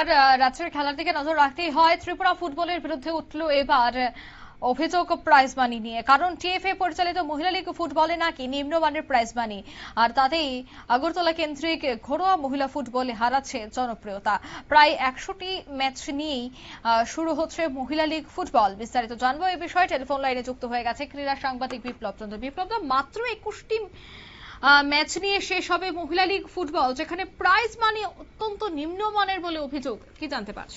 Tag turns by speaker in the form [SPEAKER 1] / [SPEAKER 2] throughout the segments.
[SPEAKER 1] আর রাজ্যের খেলার দিকে নজর রাখতেই হয়, ত্রিপুরা ফুটবলের বিরুদ্ধে উঠল এবার অভিযোগ প্রাইজ মানি নিয়ে। কারণ টিএফএ পরিচালিত মহিলা লীগ ফুটবলে নাকি নিম্নমানের প্রাইজ মানি আর তাতেই আগরতলা কেন্দ্রিক ঘরোয়া মহিলা ফুটবলে হারাচ্ছে জনপ্রিয়তা। প্রায় একশোটি ম্যাচ নিয়েই শুরু হচ্ছে মহিলা লীগ ফুটবল। বিস্তারিত জানব এই বিষয়ে। টেলিফোন লাইনে যুক্ত হয়ে গেছে ক্রীড়া সাংবাদিক বিপ্লব চন্দ্র। বিপ্লব মাত্র একুশটি ম্যাচ নিয়ে শেষ হবে মহিলা লীগ ফুটবল, যেখানে প্রাইজ মানি অত্যন্ত নিম্নমানের বলে অভিযোগ। কি জানতে পারছ?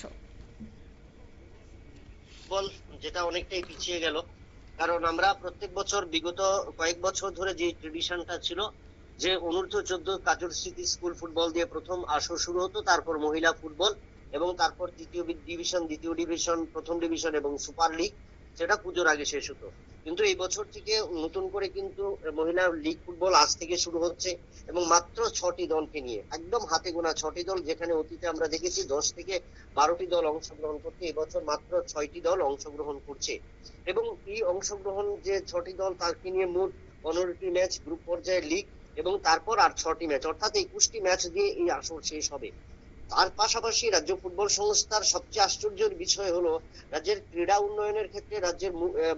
[SPEAKER 2] ফুটবল যেটা অনেকটাই পিছিয়ে গেল, কারণ আমরা প্রত্যেক বছর বিগত কয়েক বছর ধরে যে ট্রেডিশনটা ছিল, যে অনূর্ধ্ব চোদ্দ কাজর স্মৃতি স্কুল ফুটবল দিয়ে প্রথম আসর শুরু হতো, তারপর মহিলা ফুটবল এবং তারপর তৃতীয় ডিভিশন দ্বিতীয় ডিভিশন প্রথম ডিভিশন এবং সুপার লিগ সেটা পুজোর আগে শেষ হতো। কিন্তু এই বছর থেকে নতুন করে কিন্তু মহিলা লিগ ফুটবল আজ থেকে শুরু হচ্ছে এবং মাত্র ছটি দলকে নিয়ে, একদম হাতে গোনা ছটি দল যেখানে অতীতে আমরা দেখেছি দশ থেকে বারোটি দল অংশগ্রহণ করতে এবছর মাত্র ছয়টি দল অংশগ্রহণ করছে। এবং এই অংশগ্রহণ যে ছটি দল তাকে নিয়ে মোট পনেরোটি ম্যাচ গ্রুপ পর্যায়ে লিগ এবং তারপর আর ছটি ম্যাচ, অর্থাৎ একুশটি ম্যাচ দিয়ে এই আসর শেষ হবে। তার পাশাপাশি রাজ্য ফুটবল সংস্থার সবচেয়ে আশ্চর্যের বিষয় হলো রাজ্যের ক্রীড়া উন্নয়নের ক্ষেত্রে রাজ্যের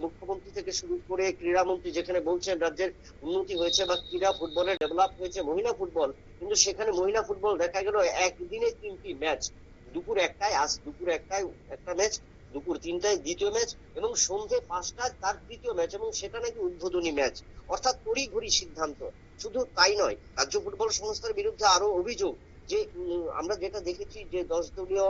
[SPEAKER 2] মুখ্যমন্ত্রী থেকে শুরু করে ক্রীড়ামন্ত্রী যেখানে বলছেন রাজ্যের উন্নতি হয়েছে বা ক্রীড়া ফুটবলে ডেভেলপ হয়েছে মহিলা ফুটবল, কিন্তু সেখানে মহিলা ফুটবল দেখা গেল একদিনে তিনটি ম্যাচ। দুপুর একটায়, আজ দুপুর একটায় একটা ম্যাচ, দুপুর তিনটায় দ্বিতীয় ম্যাচ এবং সন্ধে পাঁচটায় তার তৃতীয় ম্যাচ এবং সেটা নাকি উদ্বোধনী ম্যাচ। অর্থাৎ তড়িঘড়ি সিদ্ধান্ত। শুধু তাই নয়, রাজ্য ফুটবল সংস্থার বিরুদ্ধে আরও অভিযোগ যে আমরা যেটা দেখেছি যে দশ দলীয়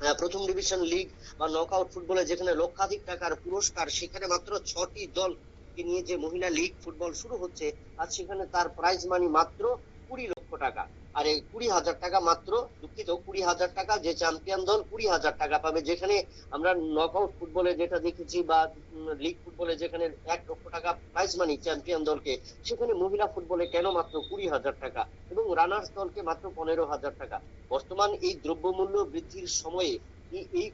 [SPEAKER 2] প্রথম ডিভিশন লিগ বা নকআউট ফুটবলে যেখানে লক্ষাধিক টাকার পুরস্কার, সেখানে মাত্র ছটি দল নিয়ে যে মহিলা লিগ ফুটবল শুরু হচ্ছে, আর সেখানে তার প্রাইজ মানি মাত্র কুড়ি লক্ষ টাকা। আর এই কুড়ি হাজার টাকা মাত্র, দুঃখিত, কুড়ি হাজার টাকা যে চ্যাম্পিয়ন দল কুড়ি হাজার টাকা পাবে, যেখানে আমরা নক আউট ফুটবলে যেটা দেখেছি বা লিগ ফুটবলে যেখানে এক লক্ষ টাকা প্রাইজ মানি চ্যাম্পিয়ন দলকে, সেখানে মহিলা ফুটবলে কেন মাত্র কুড়ি হাজার টাকা এবং রানার্স দলকে মাত্র পনেরো হাজার টাকা? বর্তমান এই দ্রব্যমূল্য বৃদ্ধির সময়ে এই-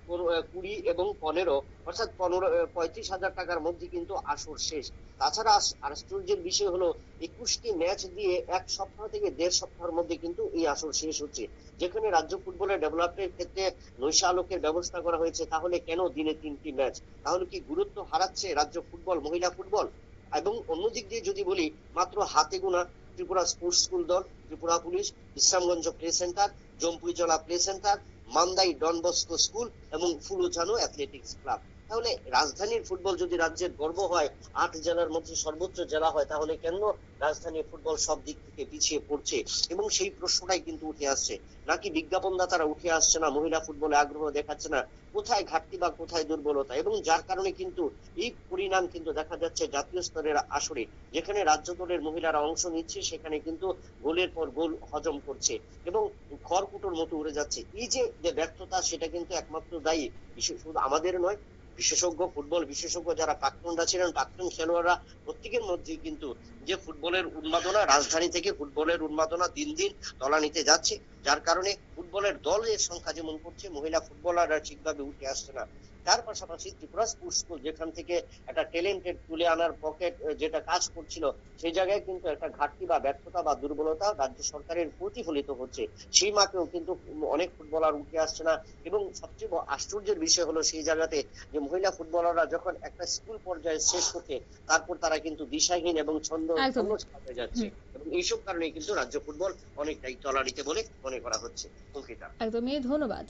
[SPEAKER 2] কুড়ি এবং পনেরো, অর্থাৎ পনেরো পঁয়ত্রিশ হাজার টাকার মধ্যে কিন্তু আসর শেষ। তাছাড়া আশ্চর্যের বিষয় হলো, একুশটি ম্যাচ দিয়ে এক সপ্তাহ থেকে দেড় সপ্তাহের মধ্যে কিন্তু এই আসর শেষ হচ্ছে। যেখানে রাজ্য ফুটবলের ডেভেলপমেন্টের ক্ষেত্রে নৈশালোকের ব্যবস্থা করা হয়েছে, তাহলে কেন দিনে তিনটি ম্যাচ? তাহলে কি গুরুত্ব হারাচ্ছে রাজ্য ফুটবল, মহিলা ফুটবল? এবং অন্যদিক দিয়ে যদি বলি, মাত্র হাতে গোনা ত্রিপুরা স্পোর্টস স্কুল দল, Tripura police, Bishramganj play centre Jampuijala play centre Mandai Don Bosco school এবং ফুলুজানো অ্যাথলেটিক্স ক্লাব। তাহলে রাজধানীর ফুটবল যদি রাজ্যের গর্ব হয়, আট জেলার মধ্যে সর্বোচ্চ জেলা হয়, তাহলে কেন রাজধানীর ফুটবল সব দিক থেকে পিছিয়ে পড়ছে? এবং সেই প্রশ্নটাই কিন্তু উঠে আসছে। নাকি বিজ্ঞাপনদাতারা উঠে আসছে না, মহিলা ফুটবলে আগ্রহ দেখাচ্ছে না? কোথায় ঘাটতি বা কোথায় দুর্বলতা? এবং যার কারণে কিন্তু এই পরিণাম কিন্তু দেখা যাচ্ছে জাতীয় স্তরের আসরে, যেখানে রাজ্য দলের মহিলারা অংশ নিচ্ছে, সেখানে কিন্তু গোলের পর গোল হজম করছে এবং খড়কুটোর মতো উড়ে যাচ্ছে। এই যে ব্যর্থতা, সেটা কিন্তু একমাত্র দায়ী শুধু আমাদের নয় বিশেষজ্ঞ, ফুটবল বিশেষজ্ঞ যারা প্রাক্তনরা ছিলেন, প্রাক্তন খেলোয়াড়রা প্রত্যেকের মধ্যেই কিন্তু যে ফুটবলের উন্মাদনা, রাজধানী থেকে ফুটবলের উন্মাদনা দিন দিন তলা নিতে যাচ্ছে। যার কারণে ফুটবলের দলের সংখ্যা যেমন করছে মহিলা ফুটবলাররা ঠিকভাবে উঠে আসছে না। তার পাশাপাশি ত্রিপুরা স্পোর্টস স্কুল যেখান থেকে একটা ট্যালেন্টেড তুলে আনার পকেট যেটা কাজ করছিল সেই জায়গায় কিন্তু একটা ঘাটতি বা ব্যর্থতা বা দুর্বলতা রাজ্য সরকারের প্রতিফলিত হচ্ছে। সেই মাপেও কিন্তু অনেক ফুটবলার উঠে আসছে না এবং সবচেয়ে আশ্চর্যের বিষয় হলো সেই জায়গাতে যে মহিলা ফুটবলাররা যখন একটা স্কুল পর্যায়ে শেষ হচ্ছে তারপর তারা কিন্তু দিশাহীন এবং ছন্দ হয়ে যাচ্ছে। এবং এইসব কারণে কিন্তু রাজ্য ফুটবল অনেকটাই তলানিতে বলে মনে করা হচ্ছে। অঙ্কিতা।
[SPEAKER 1] একদমই ধন্যবাদ।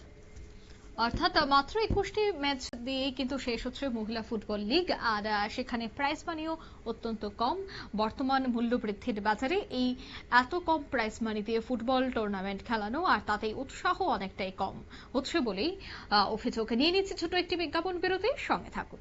[SPEAKER 1] অর্থাৎ মাত্র একুশটি ম্যাচ দিয়ে কিন্তু শেষ হচ্ছে মহিলা ফুটবল লিগ। আর সেখানে প্রাইজ মানিও অত্যন্ত কম। বর্তমান মূল্য বৃদ্ধির বাজারে এই এত কম প্রাইজ মানি দিয়ে ফুটবল টুর্নামেন্ট খেলানো আর তাতে উৎসাহ অনেকটাই কম। হচ্ছে বলেই অভিযোগ। নিয়ে নিচ্ছে ছোট একটি বিজ্ঞাপন বিরতির সঙ্গে থাকুন।